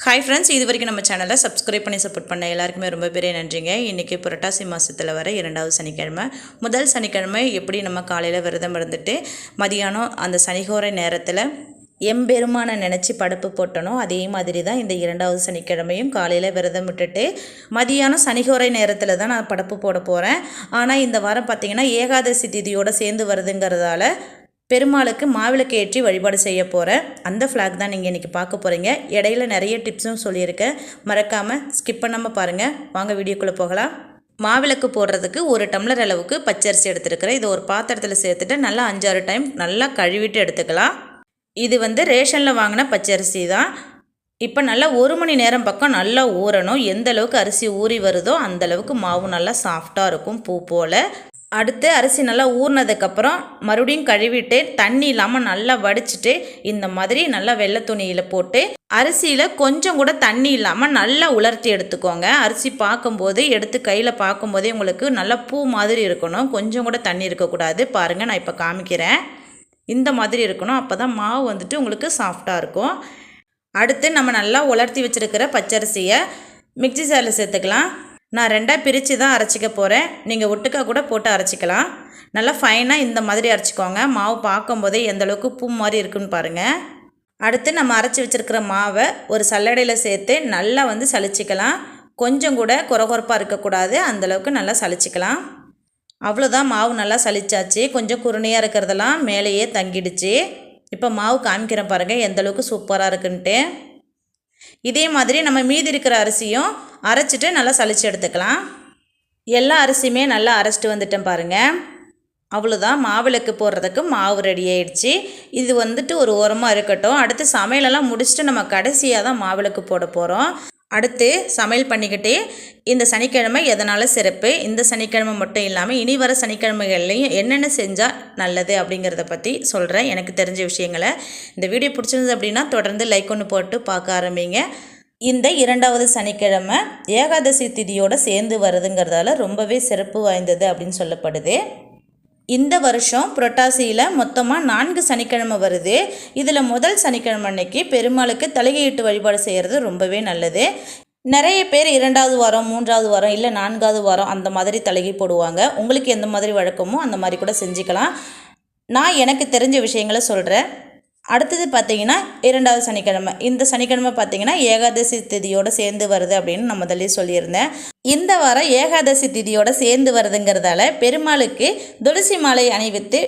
Hi friends இது வரைக்கும் நம்ம சேனலை சப்ஸ்கிரைப் பண்ணி சப்போர்ட் பண்ண எல்லாருக்குமே ரொம்ப பெரிய நன்றிங்க. இன்றைக்கி புரட்டாசி மாதத்தில் வர இரண்டாவது சனிக்கிழமை. முதல் சனிக்கிழமை எப்படி நம்ம காலையில் விரதம் இருந்துட்டு மதியானம் அந்த சனிகோரை நேரத்தில் எம்பெருமானை நினச்சி படுப்பு போட்டனோ அதே மாதிரி தான் இந்த இரண்டாவது சனிக்கிழமையும் காலையில் விரதம் விட்டுட்டு மதியானம் சனிகோரை நேரத்தில் தான் நான் படப்பு போட போகிறேன் ஆனால் இந்த வாரம் பார்த்திங்கன்னா ஏகாதசி திதியோடு சேர்ந்து வருதுங்கிறதால பெருமாளுக்கு மாவிளக்கு ஏற்றி வழிபாடு செய்ய போகிறேன் அந்த ஃப்ளாக் தான் நீங்கள் இன்றைக்கி பார்க்க போகிறீங்க இடையில நிறைய டிப்ஸும் சொல்லியிருக்கேன் மறக்காமல் ஸ்கிப் பண்ணாமல் பாருங்கள் வாங்க வீடியோக்குள்ளே போகலாம். மாவிளக்கு போடுறதுக்கு ஒரு டம்ளர் அளவுக்கு பச்சரிசி எடுத்துருக்கிறேன். இது ஒரு பாத்திரத்தில் சேர்த்துட்டு நல்லா அஞ்சாறு டைம் நல்லா கழுவிட்டு எடுத்துக்கலாம். இது வந்து ரேஷனில் வாங்கின பச்சரிசி தான். இப்போ நல்லா ஒரு மணி நேரம் பக்கம் நல்லா ஊறணும். எந்த அளவுக்கு அரிசி ஊறி வருதோ அந்தளவுக்கு மாவு நல்லா சாஃப்டாக இருக்கும் பூ போல். அடுத்து அரிசி நல்லா ஊறினதுக்கப்புறம் மறுபடியும் கழுவிட்டு தண்ணி இல்லாமல் நல்லா வடிச்சிட்டு இந்த மாதிரி நல்லா வெள்ளை துணியில் போட்டு அரிசியில் கொஞ்சம் கூட தண்ணி இல்லாமல் நல்லா உலர்த்தி எடுத்துக்கோங்க. அரிசி பார்க்கும்போது எடுத்து கையில் பார்க்கும்போதே உங்களுக்கு நல்லா பூ மாதிரி இருக்கணும். கொஞ்சம் கூட தண்ணி இருக்கக்கூடாது. பாருங்கள் நான் இப்போ காமிக்கிறேன். இந்த மாதிரி இருக்கணும். அப்போ தான் மாவு வந்துட்டு உங்களுக்கு சாஃப்டாக இருக்கும். அடுத்து நம்ம நல்லா உலர்த்தி வச்சுருக்கிற பச்சரிசியை மிக்ஸி சாரில் சேர்த்துக்கலாம். நான் ரெண்டாக பிரித்து தான் அரைச்சிக்க போகிறேன் நீங்கள் ஒட்டுக்கா கூட போட்டு அரைச்சிக்கலாம். நல்லா ஃபைனாக இந்த மாதிரி அரைச்சிக்கோங்க. மாவு பார்க்கும்போதே எந்த அளவுக்கு பூ மாதிரி இருக்குன்னு பாருங்கள் அடுத்து நம்ம அரைச்சி வச்சுருக்கிற மாவை ஒரு சல்லடையில் சேர்த்து நல்லா வந்து சலிச்சிக்கலாம் கொஞ்சம் கூட குறகுறப்பாக இருக்கக்கூடாது. அந்தளவுக்கு நல்லா சலிச்சிக்கலாம் அவ்வளோதான் மாவு நல்லா சலிச்சாச்சு கொஞ்சம் குருணையாக இருக்கிறதெல்லாம் மேலேயே தங்கிடுச்சு. இப்போ மாவு காமிக்கிறேன் பாருங்கள் எந்த அளவுக்கு சூப்பராக இருக்குன்ட்டு. இதே மாதிரி நம்ம மீதி இருக்கிற அரிசியும் அரைச்சிட்டு நல்லா சளிச்சு எடுத்துக்கலாம். எல்லா அரிசியுமே நல்லா அரைச்சிட்டு வந்துட்டேன் பாருங்கள் அவ்வளோதான் மாவிளக்கு போடுறதுக்கு மாவு ரெடி ஆயிடுச்சு. இது வந்துட்டு ஒரு ஓரமாக இருக்கட்டும். அடுத்து சமையலெல்லாம் முடிச்சுட்டு நம்ம கடைசியாக தான் மாவிளக்கு போட போகிறோம் அடுத்து சமையல் பண்ணிக்கிட்டே இந்த சனிக்கிழமை எதனால் சிறப்பு? இந்த சனிக்கிழமை மட்டும் இல்லாமல் இனி வர சனிக்கிழமைகள்லையும் என்னென்ன செஞ்சால் நல்லது அப்படிங்கிறத பற்றி சொல்கிறேன் எனக்கு தெரிஞ்ச விஷயங்களை. இந்த வீடியோ பிடிச்சிருந்தது அப்படின்னா தொடர்ந்து லைக் ஒன்று போட்டு பார்க்க ஆரம்பிங்க. இந்த இரண்டாவது சனிக்கிழமை ஏகாதசி திதியோடு சேர்ந்து வருதுங்கிறதால ரொம்பவே சிறப்பு வாய்ந்தது அப்படின்னு சொல்லப்படுது. இந்த வருஷம் புரட்டாசியில் மொத்தமாக நான்கு சனிக்கிழமை வருது. இதில் முதல் சனிக்கிழமை அன்னைக்கு பெருமாளுக்கு தலைகையிட்டு வழிபாடு செய்கிறது ரொம்பவே நல்லது. நிறைய பேர் இரண்டாவது வாரம் மூன்றாவது வாரம் இல்லை நான்காவது வாரம் அந்த மாதிரி தலைகை போடுவாங்க. உங்களுக்கு எந்த மாதிரி வழக்கமோ அந்த மாதிரி கூட செஞ்சுக்கலாம். நான் எனக்கு தெரிஞ்ச விஷயங்களை சொல்கிறேன் அடுத்தது பார்த்தீங்கன்னா இரண்டாவது சனிக்கிழமை. இந்த சனிக்கிழமை பார்த்தீங்கன்னா ஏகாதசி திதியோடு சேர்ந்து வருது அப்படின்னு நான் முதல்ல சொல்லியிருந்தேன். இந்த வாரம் ஏகாதசி திதியோடு சேர்ந்து வருதுங்கிறதால பெருமாளுக்கு துளசி மாலை அணிவித்து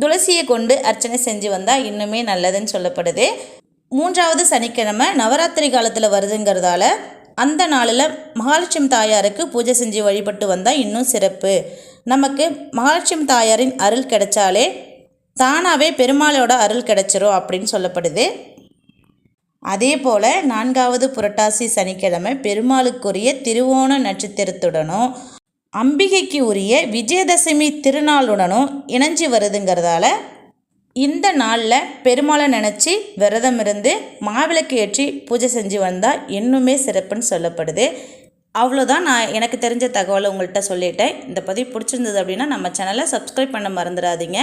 துளசியை கொண்டு அர்ச்சனை செஞ்சு வந்தால் இன்னுமே நல்லதுன்னு சொல்லப்படுது. மூன்றாவது சனிக்கிழமை நவராத்திரி காலத்தில் வருதுங்கிறதால அந்த நாளில் மகாலட்சுமி தாயாருக்கு பூஜை செஞ்சு வழிபட்டு வந்தால் இன்னும் சிறப்பு. நமக்கு மகாலட்சுமி தாயாரின் அருள் கிடைச்சாலே தானாகவே பெருமாளோட அருள் கிடச்சிரும் அப்படின்னு சொல்லப்படுது. அதே போல் நான்காவது புரட்டாசி சனிக்கிழமை பெருமாளுக்குரிய திருவோண நட்சத்திரத்துடனும் அம்பிகைக்கு உரிய விஜயதசமி திருநாளுடனும் இணைஞ்சு வருதுங்கிறதால இந்த நாளில் பெருமாளை நினச்சி விரதம் இருந்து மாவிளக்கு ஏற்றி பூஜை செஞ்சு வந்தால் இன்னுமே சிறப்புன்னு சொல்லப்படுது. அவ்வளோதான் நான் எனக்கு தெரிஞ்ச தகவலை உங்கள்கிட்ட சொல்லிட்டேன். இந்த பதிவு பிடிச்சிருந்தது அப்படின்னா நம்ம சேனலை சப்ஸ்கிரைப் பண்ண மறந்துடாதீங்க.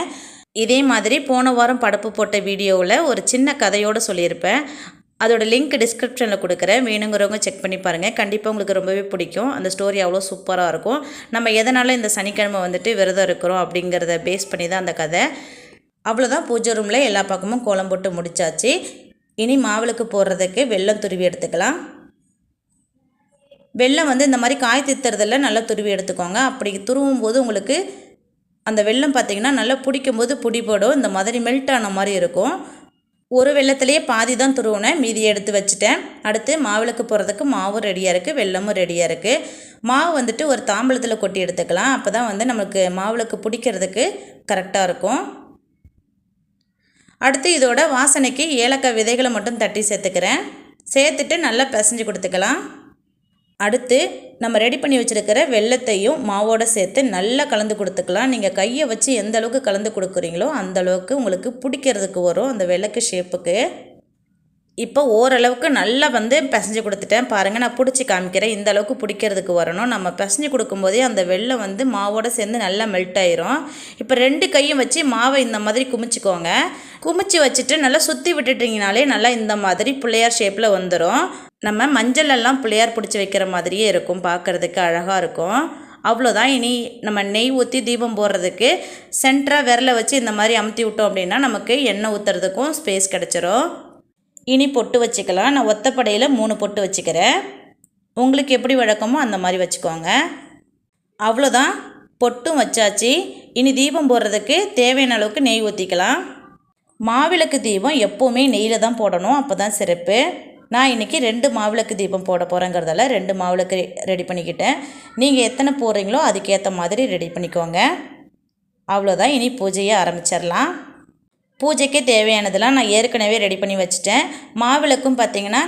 இதே மாதிரி போன வாரம் படப்பு போட்ட வீடியோவில் ஒரு சின்ன கதையோடு சொல்லியிருப்பேன். அதோட லிங்க் டிஸ்கிரிப்ஷனில் கொடுக்குறேன். வேணுங்கிறவங்க செக் பண்ணி பாருங்கள் கண்டிப்பாக உங்களுக்கு ரொம்பவே பிடிக்கும். அந்த ஸ்டோரி அவ்வளோ சூப்பராக இருக்கும். நம்ம எதனால் இந்த சனிக்கிழமை வந்துட்டு விரதம் இருக்கிறோம் அப்படிங்கிறத பேஸ் பண்ணி தான் அந்த கதை. அவ்வளோதான் பூஜை ரூமில் எல்லா பக்கமும் கோலம் போட்டு முடிச்சாச்சு. இனி மாவிளக்கு போடுறதுக்கு வெள்ளம் துருவி எடுத்துக்கலாம். வெள்ளம் வந்து இந்த மாதிரி காய் தித்துறதில் நல்லா துருவி எடுத்துக்கோங்க. அப்படி துருவும் போது உங்களுக்கு அந்த வெள்ளம் பார்த்திங்கன்னா நல்லா பிடிக்கும்போது பிடி போடும். இந்த மாதிரி மெல்ட் ஆன மாதிரி இருக்கும். ஒரு வெள்ளத்துலேயே பாதி தான் துருவினேன். மீதி எடுத்து வச்சுட்டேன். அடுத்து மாவிளக்கு போகிறதுக்கு மாவும் ரெடியாக இருக்குது வெள்ளமும் ரெடியாக இருக்குது மாவு வந்துட்டு ஒரு தாம்பளத்தில் கொட்டி எடுத்துக்கலாம். அப்போ தான் வந்து நம்மளுக்கு மாவிளக்கு பிடிக்கிறதுக்கு கரெக்டாக இருக்கும். அடுத்து இதோட வாசனைக்கு ஏலக்காய் விதைகளை மட்டும் தட்டி சேர்த்துக்கிறேன். சேர்த்துட்டு நல்லா பிசைஞ்சு கொடுத்துக்கலாம். அடுத்து நம்ம ரெடி பண்ணி வச்சுருக்கிற வெள்ளத்தையும் மாவோடு சேர்த்து நல்லா கலந்து கொடுத்துக்கலாம். நீங்கள் கையை வச்சு எந்த அளவுக்கு கலந்து கொடுக்குறீங்களோ அந்த அளவுக்கு உங்களுக்கு பிடிக்கிறதுக்கு வரும் அந்த விளக்கு ஷேப்புக்கு இப்போ ஓரளவுக்கு நல்லா வந்து பிசைஞ்சு கொடுத்துட்டேன். பாருங்கள் நான் பிடிச்சி காமிக்கிறேன். இந்த அளவுக்கு பிடிக்கிறதுக்கு வரணும். நம்ம பிசைஞ்சு கொடுக்கும்போதே அந்த வெள்ளம் வந்து மாவோட சேர்ந்து நல்லா மெல்ட் ஆயிரும். இப்போ ரெண்டு கையும் வச்சு மாவை இந்த மாதிரி குமிச்சிக்கோங்க. குமிச்சு வச்சுட்டு நல்லா சுற்றி விட்டுட்டிங்கனாலே நல்லா இந்த மாதிரி பிள்ளையார் ஷேப்பில் வந்துடும் நம்ம மஞ்சள் எல்லாம் பிள்ளையார் பிடிச்சி வைக்கிற மாதிரியே இருக்கும் பார்க்குறதுக்கு அழகாக இருக்கும். அவ்வளோதான். இனி நம்ம நெய் ஊற்றி தீபம் போடுறதுக்கு சென்டராக விரலை வச்சு இந்த மாதிரி அமுத்தி விட்டோம் அப்படின்னா நமக்கு எண்ணெய் ஊற்றுறதுக்கும் ஸ்பேஸ் கிடச்சிரும். இனி பொட்டு வச்சுக்கலாம். நான் ஒத்தப்படையில் மூணு பொட்டு வச்சுக்கிறேன். உங்களுக்கு எப்படி வழக்கமோ அந்த மாதிரி வச்சுக்கோங்க. அவ்வளோதான். பொட்டும் வச்சாச்சு. இனி தீபம் போடுறதுக்கு தேவையான அளவுக்கு நெய் ஊற்றிக்கலாம் மாவிளக்கு தீபம் எப்போவுமே நெய்யில் தான் போடணும். அப்போ தான் சிறப்பு. நான் இன்றைக்கி ரெண்டு மாவிளக்கு தீபம் போட போகிறேங்கிறதால ரெண்டு மாவிளக்கு ரெடி பண்ணிக்கிட்டேன். நீங்கள் எத்தனை போடுறீங்களோ அதுக்கேற்ற மாதிரி ரெடி பண்ணிக்கோங்க. அவ்வளோதான் இனி பூஜையை ஆரம்பிச்சிடலாம். பூஜைக்கு தேவையானதெல்லாம் நான் ஏற்கனவே ரெடி பண்ணி வச்சுட்டேன். மாவிளக்கும் பார்த்தீங்கன்னா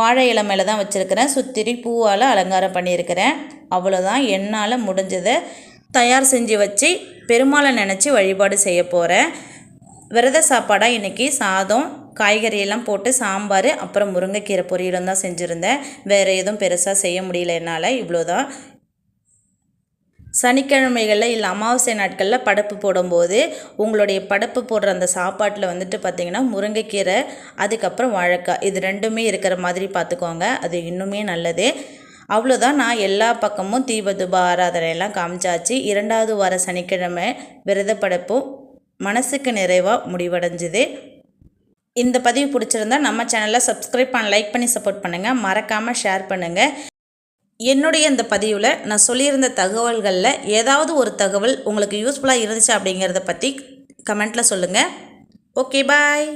வாழை இலை மேலே தான் வச்சுருக்கிறேன். சுத்திரி பூவால் அலங்காரம் பண்ணியிருக்கிறேன். அவ்வளோதான் என்னால் முடிஞ்சதை தயார் செஞ்சு வச்சு பெருமாளை நினச்சி வழிபாடு செய்ய போகிறேன் விரத சாப்பாடாக இன்றைக்கி சாதம் காய்கறியெல்லாம் போட்டு சாம்பார் அப்புறம் முருங்கைக்கீரை பொரியலும் தான் செஞ்சுருந்தேன். வேறு எதுவும் பெருசாக செய்ய முடியல என்னால். இவ்வளோதான். சனிக்கிழமைகளில் இல்லை அமாவாசை நாட்களில் படப்பு போடும்போது உங்களுடைய படப்பு போடுற அந்த சாப்பாட்டில் வந்துட்டு பார்த்திங்கன்னா முருங்கைக்கீரை அதுக்கப்புறம் வாழைக்காய் இது ரெண்டுமே இருக்கிற மாதிரி பார்த்துக்கோங்க அது இன்னுமே நல்லது. அவ்வளோதான். நான் எல்லா பக்கமும் தீபதுப ஆராதனையெல்லாம் காமிச்சாச்சு. இரண்டாவது வார சனிக்கிழமை விரத படப்பும் மனசுக்கு நிறைவாக முடிவடைஞ்சுது. இந்த பதிவு பிடிச்சிருந்தா நம்ம சேனலை சப்ஸ்கிரைப் பண்ண லைக் பண்ணி சப்போர்ட் பண்ணுங்கள் மறக்காமல் ஷேர் பண்ணுங்கள் என்னுடைய இந்த பதிவில் நான் சொல்லியிருந்த தகவல்களில் ஏதாவது ஒரு தகவல் உங்களுக்கு யூஸ்ஃபுல்லாக இருந்துச்சு அப்படிங்கிறத பற்றி கமெண்ட்டில் சொல்லுங்கள் ஓகே பாய்